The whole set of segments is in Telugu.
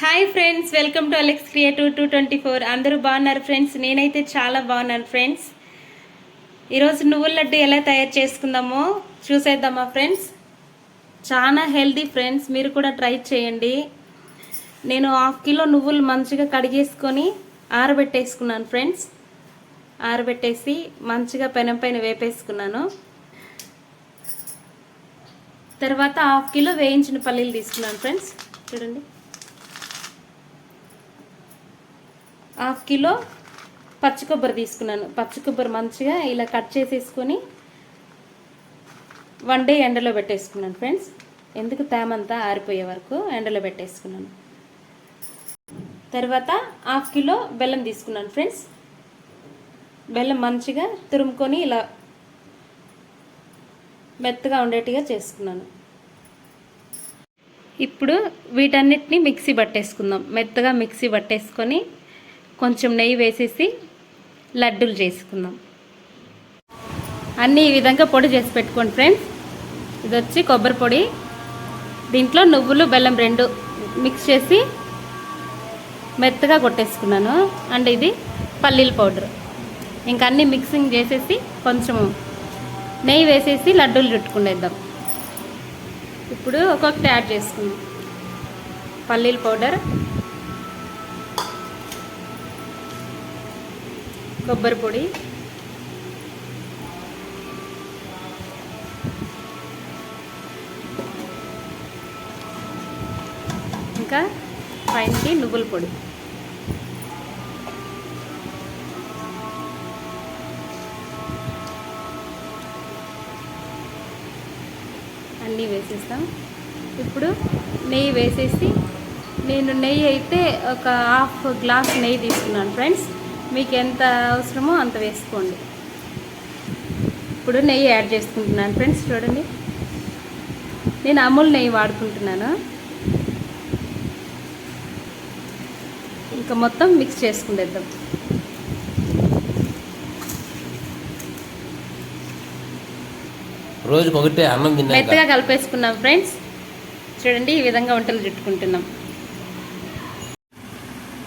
Hi friends welcome to Alex creative two twenty four అందరూ బాగున్నారు ఫ్రెండ్స్ నేనైతే చాలా బాగున్నాను ఫ్రెండ్స్ ఈరోజు నువ్వుల లడ్డు ఎలా తయారు చేసుకుందామో చూసేద్దామా ఫ్రెండ్స్ చాలా హెల్దీ ఫ్రెండ్స్ మీరు కూడా ట్రై చేయండి. నేను హాఫ్ కిలో నువ్వులు మంచిగా కడిగేసుకొని ఆరబెట్టేసుకున్నాను ఫ్రెండ్స్ ఆరబెట్టేసి మంచిగా పెనం పైన వేపేసుకున్నాను. తర్వాత హాఫ్ కిలో వేయించిన పల్లీలు తీసుకున్నాను ఫ్రెండ్స్ చూడండి. హాఫ్ కిలో పచ్చి కొబ్బరి తీసుకున్నాను. పచ్చి కొబ్బరి మంచిగా ఇలా కట్ చేసేసుకొని వన్ డే ఎండలో పెట్టేసుకున్నాను ఫ్రెండ్స్. ఎందుకు తేమంతా ఆరిపోయే వరకు ఎండలో పెట్టేసుకున్నాను. తర్వాత హాఫ్ కిలో బెల్లం తీసుకున్నాను ఫ్రెండ్స్. బెల్లం మంచిగా తురుముకొని ఇలా మెత్తగా ఉండేట్టుగా చేసుకున్నాను. ఇప్పుడు వీటన్నిటిని మిక్సీ పట్టేసుకుందాం. మెత్తగా మిక్సీ పట్టేసుకొని కొంచెం నెయ్యి వేసేసి లడ్డూలు చేసుకుందాం. అన్నీ ఈ విధంగా పొడి చేసి పెట్టుకోండి ఫ్రెండ్స్. ఇది వచ్చి కొబ్బరి పొడి. దీంట్లో నువ్వులు బెల్లం రెండు మిక్స్ చేసి మెత్తగా కొట్టేసుకున్నాను. అండ్ ఇది పల్లీల పౌడర్. ఇంకా అన్నీ మిక్సింగ్ చేసేసి కొంచెం నెయ్యి వేసేసి లడ్డూలు చుట్టుకునేద్దాం. ఇప్పుడు ఒక్కొక్కటి యాడ్ చేసుకుందాం. పల్లీల పౌడర్ కొబ్బరి పొడి. ఇంకా పైనకి నువ్వుల పొడి. అన్నీ వేసేస్తాం. ఇప్పుడు నెయ్యి వేసేసి నేను నెయ్యి అయితే ఒక హాఫ్ గ్లాస్ నెయ్యి తీసుకున్నాను ఫ్రెండ్స్. మీకు ఎంత అవసరమో అంత వేసుకోండి. ఇప్పుడు నెయ్యి యాడ్ చేసుకుంటున్నాను ఫ్రెండ్స్ చూడండి. నేను అమూల్ నెయ్యి వాడుకుంటున్నాను. ఇంకా మొత్తం మిక్స్ చేసుకుండేద్దాం. రోజుకి ఒకటే అన్నం మెత్తగా కలిపేసుకున్నాం ఫ్రెండ్స్. చూడండి ఈ విధంగా వంటలు చుట్టుకుంటున్నాం.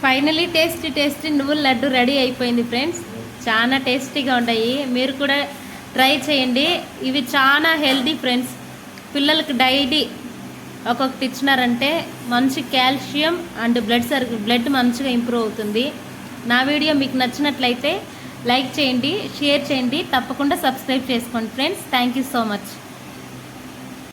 ఫైనలీ టేస్టీ టేస్టీ నువ్వుల లడ్డు రెడీ అయిపోయింది ఫ్రెండ్స్. చాలా టేస్టీగా ఉన్నాయి మీరు కూడా ట్రై చేయండి. ఇవి చాలా హెల్దీ ఫ్రెండ్స్. పిల్లలకు డైలీ ఒక్కొక్కటి ఇచ్చినారంటే మంచి calcium and blood circle blood మంచిగా ఇంప్రూవ్ అవుతుంది. నా వీడియో మీకు నచ్చినట్లయితే లైక్ చేయండి షేర్ చేయండి. తప్పకుండా సబ్స్క్రైబ్ చేసుకోండి friends. Thank you so much.